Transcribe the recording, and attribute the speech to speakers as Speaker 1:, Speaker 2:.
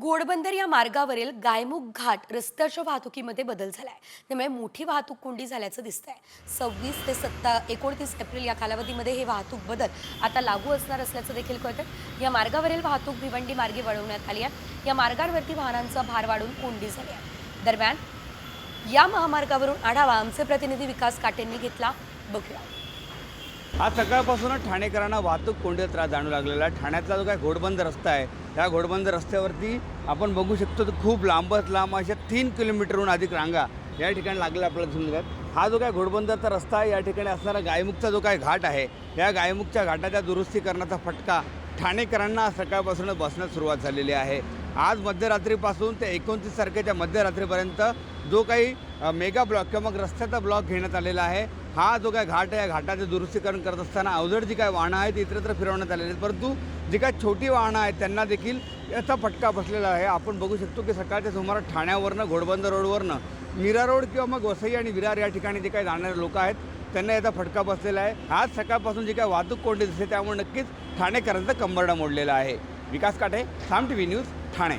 Speaker 1: घोडबंदर या मार्गावरील गायमुख घाट रस्त्याच्या वाहतुकीमध्ये बदल झाला आहे त्यामुळे मोठी वाहतूक कोंडी झाल्याचं दिसतंय. सव्वीस ते सत्ता एकोणतीस एप्रिल या कालावधीमध्ये हे वाहतूक बदल आता लागू असणार असल्याचं देखील कळतं या मार्गावरील वाहतूक भिवंडी मार्गे वळवण्यात आली आहे. या मार्गांवरती वाहनांचा भार वाढून कोंडी झाली आहे. दरम्यान या महामार्गावरून आढावा आमचे प्रतिनिधी विकास काटेंनी घेतला. बघूया.
Speaker 2: आज सकाळपासूनच ठाणेकरांना वाहतूक कोंडीचा त्रास जाणू लागलेला आहे. ठाण्यातला जो काय घोडबंद रस्ता आहे त्या घोडबंद रस्त्यावरती आपण बघू शकतो तर खूप लांबच लांब अशा तीन किलोमीटरहून अधिक रांगा या ठिकाणी लागलेल्या आपल्याला दिसून येतात. हा जो काय घोडबंदरचा रस्ता आहे या ठिकाणी असणारा गायमुखचा जो काय घाट आहे या गायमुखच्या घाटाच्या दुरुस्तीकरणाचा फटका ठाणेकरांना सकाळपासूनच बसण्यास सुरुवात झालेली आहे. आज मध्यरात्रीपासून ते एकोणतीस तारखेच्या मध्यरात्रीपर्यंत जो काही मेगा ब्लॉक किंवा मग रस्त्याचा ब्लॉक घेण्यात आलेला आहे हा जो काय घाट आहे या घाटाचे दुरुस्तीकरण करत असताना अवजड जी काय वाहनं आहेत ती इतरत्र फिरवण्यात आलेली आहेत. परंतु जी काय छोटी वाहनं आहेत त्यांना देखील याचा फटका बसलेला आहे. आपण बघू शकतो की सकाळच्या सुमारास ठाण्यावरनं घोडबंदर रोडवरनं मीरा रोड किंवा मग वसई आणि विरार या ठिकाणी जे काही जाणारे लोक आहेत त्यांना याचा फटका बसलेला आहे. आज सकाळपासून जी काय वाहतूक कोंडी दिसते त्यामुळे नक्कीच ठाणेकरांचा कंबरडा मोडलेला आहे. Vikas Kate Saam T V news Thane.